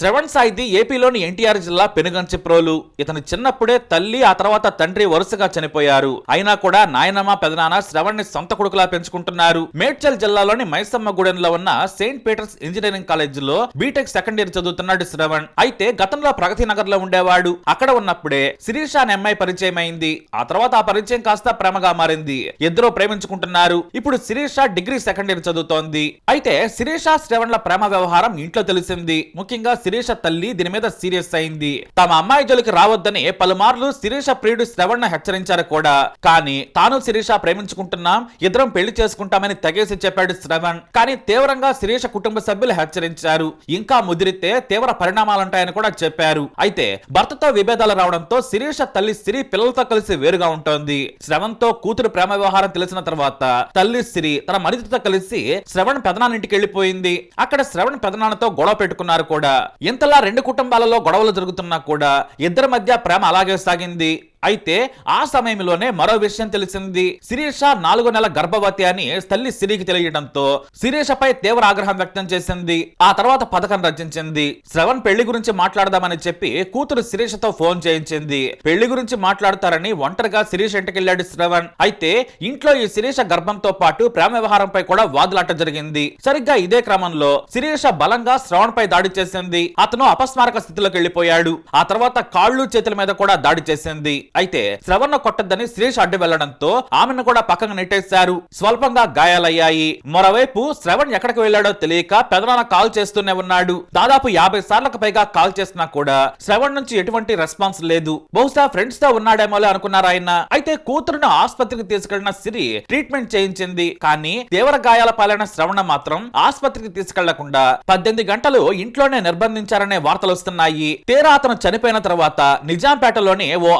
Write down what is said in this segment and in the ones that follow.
శ్రవణ్ సాయిది ఏపీలోని ఎన్టీఆర్ జిల్లా పెనుగంచిప్రోలు. ఇతను చిన్నప్పుడే తల్లి ఆ తర్వాత తండ్రి వరుసగా చనిపోయారు. అయినా కూడా నాయనమ్మ పెదనాన్న శ్రవణ్ని సొంత కొడుకులా పెంచుకుంటున్నారు. మేడ్చల్ జిల్లాలోని మైసమ్మ గూడెంలో ఉన్న సెయింట్ పీటర్స్ ఇంజనీరింగ్ కాలేజీలో బీటెక్ సెకండ్ ఇయర్ చదువుతున్నాడు శ్రవణ్. అయితే గతంలో ప్రగతి నగర్లో ఉండేవాడు. అక్కడ ఉన్నప్పుడే శిరీష అనే అమ్మాయి పరిచయం అయింది ఆ తర్వాత ఆ పరిచయం కాస్త ప్రేమగా మారింది. ఇద్దరు ప్రేమించుకుంటున్నారు. ఇప్పుడు శిరీష డిగ్రీ సెకండ్ ఇయర్ చదువుతోంది. అయితే శిరీష శ్రవణ్ల ప్రేమ వ్యవహారం ఇంట్లో తెలిసింది. ముఖ్యంగా శిరీష తల్లి దీని మీద సీరియస్ అయింది. తమ అమ్మాయి జోలికి రావద్దని పలుమార్లు శిరీష ప్రియుడు శ్రవణ్ హెచ్చరించారు కూడా. కానీ తాను శిరీష ప్రేమించుకుంటున్నాం ఇద్దరం పెళ్ళి చేసుకుంటామని తెగేసి చెప్పాడు శ్రవణ్. కానీ తీవ్రంగా శిరీష కుటుంబ సభ్యులు హెచ్చరించారు. ఇంకా ముదిరితే తీవ్ర పరిణామాలుంటాయని కూడా చెప్పారు. అయితే భర్తతో విభేదాలు రావడంతో శిరీష తల్లి సిరి పిల్లలతో కలిసి వేరుగా ఉంటోంది. శ్రవణ్తో కూతురు ప్రేమ వ్యవహారం తెలిసిన తర్వాత తల్లి సిరి తన మరిదితో కలిసి శ్రవణ్ పెదనాన్నింటికి వెళ్ళిపోయింది అక్కడ శ్రవణ్ పెదనాన్నతో గొడవ పెట్టుకున్నారు కూడా. ఇంతలా రెండు కుటుంబాలలో గొడవలు జరుగుతున్నా కూడా ఇద్దరి మధ్య ప్రేమ అలాగే సాగింది. అయితే ఆ సమయంలోనే మరో విషయం తెలిసింది. శిరీష నాలుగో నెల గర్భవతి అని తల్లి సిరికి తెలియడంతో శిరీషపై తీవ్ర ఆగ్రహం వ్యక్తం చేసింది. ఆ తర్వాత పథకం రచించింది. శ్రవణ్ పెళ్ళి గురించి మాట్లాడదామని చెప్పి కూతురు శిరీషతో ఫోన్ చేయించింది. పెళ్ళి గురించి మాట్లాడతారని ఒంటరిగా శిరీష్ ఇంటికెళ్ళాడు శ్రవణ్. అయితే ఇంట్లో ఈ శిరీష గర్భంతో పాటు ప్రేమ వ్యవహారంపై కూడా వాదులాట జరిగింది. సరిగ్గా ఇదే క్రమంలో శిరీష బలంగా శ్రవణ్ పై దాడి చేసింది. అతను అపస్మారక స్థితిలోకి వెళ్ళిపోయాడు ఆ తర్వాత కాళ్ళు చేతుల మీద కూడా దాడి చేసింది. అయితే శ్రవణ కొట్టద్దని శిరీష్ అడ్డు వెళ్ళడంతో ఆమెను కూడా పక్కకు నెట్టేశారు. స్వల్పంగా గాయాలయ్యాయి. మరోవైపు శ్రవణ్ ఎక్కడికి వెళ్ళాడో తెలియక పెదనాన్న కాల్ చేస్తూనే ఉన్నాడు. దాదాపు యాభై సార్లకు పైగా కాల్ చేసినా కూడా శ్రవణ్ నుంచి ఎటువంటి రెస్పాన్స్ లేదు. బహుశా ఫ్రెండ్స్తో ఉన్నాడేమోలే అనుకున్నారు ఆయన. అయితే కూతురును ఆసుపత్రికి తీసుకెళ్ళిన సిరి ట్రీట్మెంట్ చేయించింది. కానీ తీవ్ర గాయాల పాలైన శ్రవణ మాత్రం ఆసుపత్రికి తీసుకెళ్ళకుండా పద్దెనిమిది గంటలు ఇంట్లోనే నిర్బంధించారనే వార్తలు వస్తున్నాయి. తీరా అతను చనిపోయిన తర్వాత నిజాంపేటలోని ఓ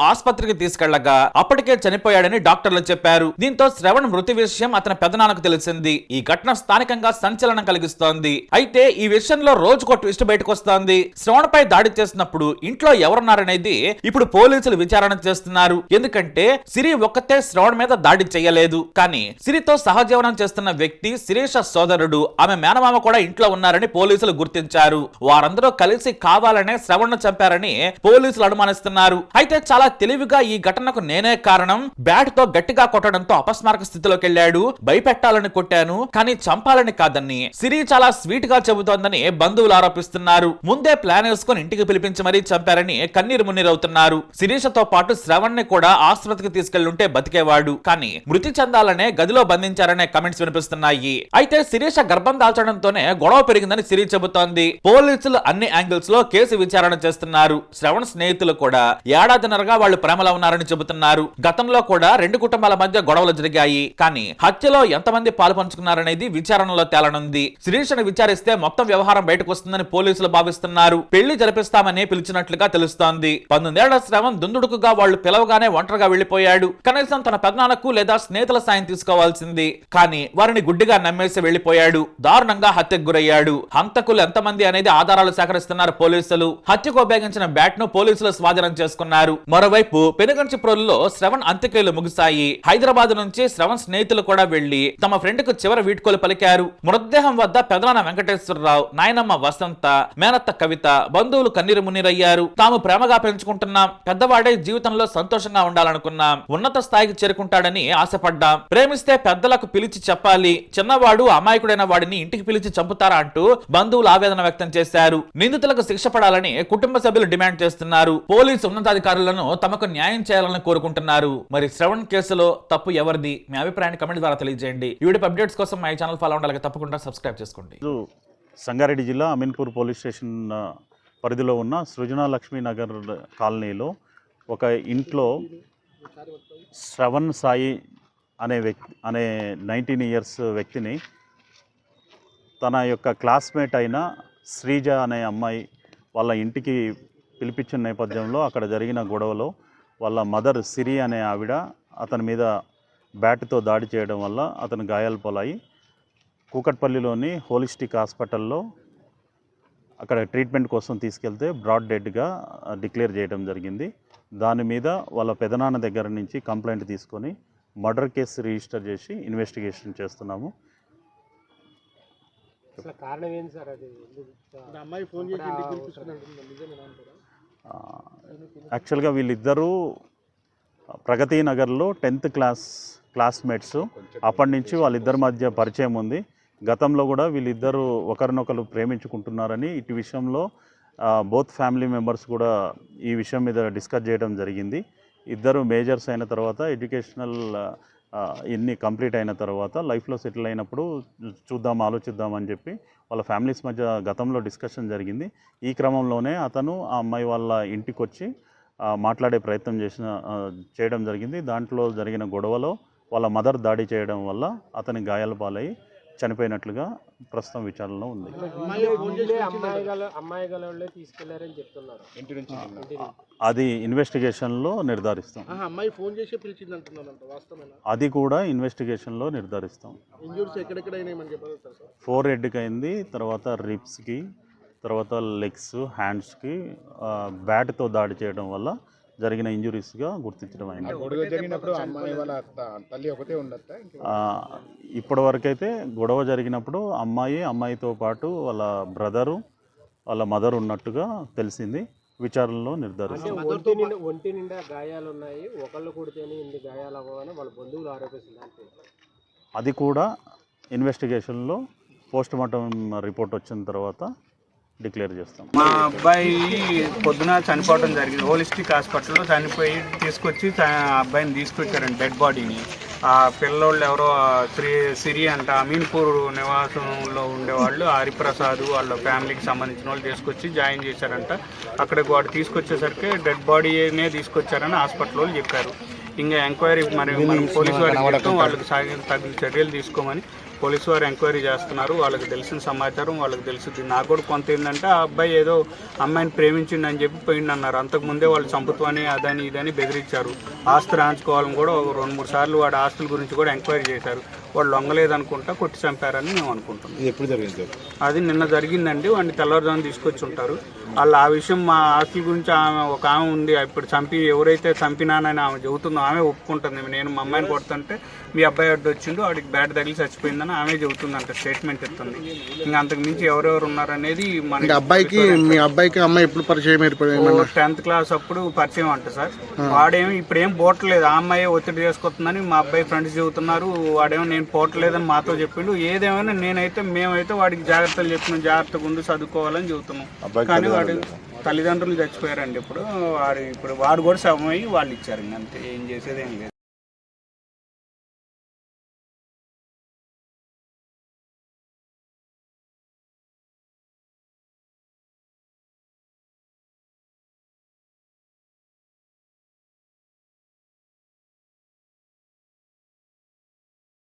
ఆసుపత్రికి తీసుకెళ్ళగా అప్పటికే చనిపోయాడని డాక్టర్లు చెప్పారు. దీంతో శ్రవణ్ మృతి విషయం అతని పెదనాన్నకు తెలిసింది. ఈ ఘటన స్థానికంగా సంచలనం కలిగిస్తోంది. అయితే ఈ విషయంలో రోజుకో ట్విస్ట్ బయటకు వస్తోంది. శ్రవణ్ పై దాడి చేసినప్పుడు ఇంట్లో ఎవరున్నారనేది ఇప్పుడు పోలీసులు విచారణ చేస్తున్నారు. ఎందుకంటే సిరి ఒక్కతే శ్రవణ్ మీద దాడి చేయలేదు. కానీ సిరితో సహజీవనం చేస్తున్న వ్యక్తి శిరీష సోదరుడు ఆమె మేనమామ కూడా ఇంట్లో ఉన్నారని పోలీసులు గుర్తించారు. వారందరూ కలిసి కావాలనే శ్రవణ్ చంపారని పోలీసులు అనుమానిస్తున్నారు. అయితే చాలా తెలివిగా ఈ ఘటనకు నేనే కారణం. బ్యాట్తో గట్టిగా కొట్టడంతో అపస్మారక స్థితిలోకి వెళ్ళాడు. భయపెట్టాలని కొట్టాను కానీ చంపాలని కాదని సిరి చాలా స్వీట్గా చెబుతోందని బంధువులు ఆరోపిస్తున్నారు. ముందే ప్లాన్ వేసుకుని ఇంటికి పిలిపించి మరీ చంపారని కన్నీరు మున్నీరవుతున్నారు. శిరీషతో పాటు శ్రవణ్ని కూడా ఆసుపత్రికి తీసుకెళ్ళుంటే బతికేవాడు. కానీ మృతి చెందాలనే గదిలో బంధించారనే కమెంట్స్ వినిపిస్తున్నాయి. అయితే శిరీష గర్భం దాల్చడంతోనే గొడవ పెరిగిందని సిరి చెబుతోంది. పోలీసులు అన్ని యాంగిల్స్లో కేసు విచారణ చేస్తున్నారు. శ్రవణ్ స్నేహితులు కూడా ఏడాదిన్నరగా వాళ్ళు ప్రేమలో ఉన్నారని చెబుతున్నారు. గతంలో కూడా రెండు కుటుంబాల మధ్య గొడవలు జరిగాయి. కానీ హత్యలో ఎంతమంది పాలు పంచుకున్నారనేది విచారణలో తేలనుంది. శిరీషను విచారిస్తే మొత్తం వ్యవహారం బయటకు వస్తుందని పోలీసులు భావిస్తున్నారు. పెళ్ళి జరిపిస్తామని పిలిచినట్లుగా తెలుస్తోంది. పంతొమ్మిదేళ్ళ శ్రవణ్ దుందుడుకుగా వాళ్ళు పిలవగానే ఒంటరిగా వెళ్ళిపోయాడు కనీసం తన పెదనాన్నకు లేదా స్నేహితుల సాయం తీసుకోవాల్సింది. కానీ వారిని గుడ్డిగా నమ్మేసి వెళ్ళిపోయాడు దారుణంగా హత్యకు గురయ్యాడు. హంతకులు ఎంతమంది అనేది ఆధారాలు సేకరిస్తున్నారు పోలీసులు. హత్యకు ఉపయోగించిన బ్యాట్ను పోలీసులు స్వాధీనం చేసుకున్నారు. మరోవైపు పెనుగంచిప్రోలులో శ్రవణ్ అంత్యక్రియలు ముగిశాయి. హైదరాబాద్ నుంచి శ్రవణ్ స్నేహితులు కూడా వెళ్ళి తమ ఫ్రెండ్కు చివరి వీడ్కోలు పలికారు. మృతదేహం వద్ద పెదనాన్న వెంకటేశ్వరరావు నాయనమ్మ వసంత మేనత్త కవిత బంధువులు కన్నీరు మున్నీరయ్యారు. తాము ప్రేమగా పెంచుకుంటున్నాం. పెద్దవాడే జీవితంలో సంతోషంగా ఉండాలనుకున్నాం. ఉన్నత స్థాయికి చేరుకుంటాడని ఆశపడ్డాం. ప్రేమిస్తే పెద్దలకు పిలిచి చెప్పాలి. చిన్నవాడు అమాయకుడైన వాడిని ఇంటికి పిలిచి చంపుతారా అంటూ బంధువులు ఆవేదన వ్యక్తం చేశారు. నిందితులకు శిక్ష పడాలని కుటుంబ సభ్యులు డిమాండ్ చేస్తున్నారు. పోలీసు ఉన్నతాధికారులను తమకు న్యాయం చేయాలని కోరుకుంటున్నారు. మరి శ్రవణ్ కేసులో తప్పు ఎవరిది? మీ అభిప్రాయాన్ని కమెంట్ ద్వారా తెలియజేయండి. ఈ వీడియో అప్డేట్స్ కోసం మా ఛానల్ ఫాలో ఉండాలి తప్పకుండా సబ్స్క్రైబ్ చేసుకోండి. సంగారెడ్డి జిల్లా అమీన్పూర్ పోలీస్ స్టేషన్ పరిధిలో ఉన్న సృజన లక్ష్మీనగర్ కాలనీలో ఒక ఇంట్లో శ్రవణ్ సాయి అనే వ్యక్తి అనే నైన్టీన్ ఇయర్స్ వ్యక్తిని తన యొక్క క్లాస్మేట్ అయిన శ్రీజ అనే అమ్మాయి వాళ్ళ ఇంటికి పిలిపించిన నేపథ్యంలో అక్కడ జరిగిన గొడవలో వాళ్ళ మదర్ సిరి అనే ఆవిడ అతని మీద బ్యాట్తో దాడి చేయడం వల్ల అతను గాయాలు పాలయ్యి కూకట్పల్లిలోని హోలిస్టిక్ హాస్పిటల్లో అక్కడ ట్రీట్మెంట్ కోసం తీసుకెళ్తే బ్రాడ్ డెడ్గా డిక్లేర్ చేయడం జరిగింది. దాని మీద వాళ్ళ పెదనాన్న దగ్గర నుంచి కంప్లైంట్ తీసుకొని మర్డర్ కేసు రిజిస్టర్ చేసి ఇన్వెస్టిగేషన్ చేస్తున్నాము. అసలు కారణం ఏంటి సార్ అది? అమ్మాయి ఫోన్ చేసి యాక్చువల్గా వీళ్ళిద్దరూ ప్రగతి నగర్లో టెన్త్ క్లాస్ క్లాస్మేట్స్. అప్పటి నుంచి వాళ్ళిద్దరి మధ్య పరిచయం ఉంది. గతంలో కూడా వీళ్ళిద్దరూ ఒకరినొకరు ప్రేమించుకుంటున్నారని ఇటు విషయంలో బోత్ ఫ్యామిలీ మెంబర్స్ కూడా ఈ విషయం మీద డిస్కస్ చేయడం జరిగింది. ఇద్దరు మేజర్స్ అయిన తర్వాత ఎడ్యుకేషనల్ ఇన్ని కంప్లీట్ అయిన తర్వాత లైఫ్లో సెటిల్ అయినప్పుడు చూద్దాం ఆలోచిద్దాం అని చెప్పి వాళ్ళ ఫ్యామిలీస్ మధ్య గతంలో డిస్కషన్ జరిగింది. ఈ క్రమంలోనే అతను ఆ అమ్మాయి వాళ్ళ ఇంటికి వచ్చి మాట్లాడే ప్రయత్నం చేసిన చేయడం జరిగింది. దాంట్లో జరిగిన గొడవలో వాళ్ళ మదర్ దాడి చేయడం వల్ల అతని గాయాల పాలయ్యి చనిపోయినట్లుగా ప్రస్తుతం విచారణలో ఉంది. అది ఇన్వెస్టిగేషన్లో నిర్ధారిస్తాం. ఆహా, అమ్మాయి ఫోన్ చేసి పిలిచింది అంటున్నారంట వాస్తవమేనా? అది కూడా ఇన్వెస్టిగేషన్లో నిర్ధారిస్తాం. ఫోర్ హెడ్కి అయింది తర్వాత రిప్స్కి తర్వాత లెగ్స్ హ్యాండ్స్కి బ్యాట్తో దాడి చేయడం వల్ల జరిగిన ఇంజురీస్గా గుర్తించడం అయింది. ఇప్పటి వరకైతే గొడవ జరిగినప్పుడు అమ్మాయి అమ్మాయితో పాటు వాళ్ళ బ్రదరు వాళ్ళ మదర్ ఉన్నట్టుగా తెలిసింది. విచారణలో అంటే నిర్ధారిస్తాం ఒంటి నిండా ఒంటి నిండా గాయాలు ఉన్నాయి ఒకళ్ళు కొడితేనే ఇన్ని గాయాలు అవ్వని వాళ్ళ బంధువులు ఆరోపిస్తున్నారు అది కూడా ఇన్వెస్టిగేషన్లో పోస్ట్ మార్టం రిపోర్ట్ వచ్చిన తర్వాత డిక్లేర్ చేస్తాం. మా అబ్బాయి పొద్దున చనిపోవడం జరిగింది. హోలిస్టిక్ హాస్పిటల్లో చనిపోయి తీసుకొచ్చి అబ్బాయిని తీసుకొచ్చారండి డెడ్ బాడీని. ఆ పిల్లోళ్ళు ఎవరో శ్రీ సిరి అంట అమీన్పూర్ నివాసంలో ఉండేవాళ్ళు హరిప్రసాద్ వాళ్ళ ఫ్యామిలీకి సంబంధించిన వాళ్ళు తీసుకొచ్చి జాయిన్ చేశారంట. అక్కడికి వాడు తీసుకొచ్చేసరికి డెడ్ బాడీనే తీసుకొచ్చారని హాస్పిటల్ వాళ్ళు చెప్పారు. ఇంకా ఎంక్వైరీ మరి మనం పోలీసు వారికి చెప్తాం వాళ్ళకి తగిన చర్యలు తీసుకోమని పోలీసు వారు ఎంక్వైరీ చేస్తున్నారు. వాళ్ళకి తెలిసిన సమాచారం వాళ్ళకి తెలుసుద్ది. నాకు కూడా కొంత ఏంటంటే ఆ అబ్బాయి ఏదో అమ్మాయిని ప్రేమించిండని చెప్పి పోయిండు అన్నారు. అంతకుముందే వాళ్ళు చంపుతామని అదని ఇదని బెదిరించారు. ఆస్తి రాయించుకోవాలని కూడా ఒక రెండు మూడు సార్లు వాడి ఆస్తుల గురించి కూడా ఎంక్వైరీ చేశారు. వాళ్ళు లొంగలేదనుకుంటా కొట్టి చంపారని మేము అనుకుంటున్నాం. ఎప్పుడు జరిగింది అది నిన్న జరిగిందండి. వాడిని తెల్లవారుజామున తీసుకొచ్చి ఉంటారు. వాళ్ళు ఆ విషయం మా ఆస్తుల గురించి ఆమె ఒక ఆమె ఉంది. ఇప్పుడు చంపి ఎవరైతే చంపినానని ఆమె చెబుతుందో ఆమె ఒప్పుకుంటుంది. నేను మా అమ్మాయిని కొడుతుంటే మీ అబ్బాయి అడ్డు వచ్చిండు వాడికి బ్యాట్ తగిలి చచ్చిపోయిందని ఆమె చెబుతుందంట స్టేట్మెంట్ ఇస్తుంది ఇంకా అంతకు మించి ఎవరెవరు ఉన్నారనేది ఇంకా అబ్బాయికి మీ అబ్బాయికి అమ్మాయి ఎప్పుడు పరిచయం ఏర్పడింది టెన్త్ క్లాస్ అప్పుడు పరిచయం అంట సార్. వాడేమి ఇప్పుడు ఏం పోవట్లేదు. ఆ అమ్మాయి ఒత్తిడి చేసుకొస్తుందని మా అబ్బాయి ఫ్రెండ్స్ చెబుతున్నారు. వాడేమో నేను పోవట్లేదని మాతో చెప్పిండు. ఏదేమైనా నేనైతే మేమైతే వాడికి జాగ్రత్తలు చెప్పినాం. జాగ్రత్తగా ఉండి చదువుకోవాలని చెబుతున్నాం. కానీ వాడు తల్లిదండ్రులు చచ్చిపోయారండి ఇప్పుడు. వాడు ఇప్పుడు వాడు కూడా సమయం వాళ్ళు ఇచ్చారు. ఇంక అంతే. ఏం చేసేది ఏం లేదు.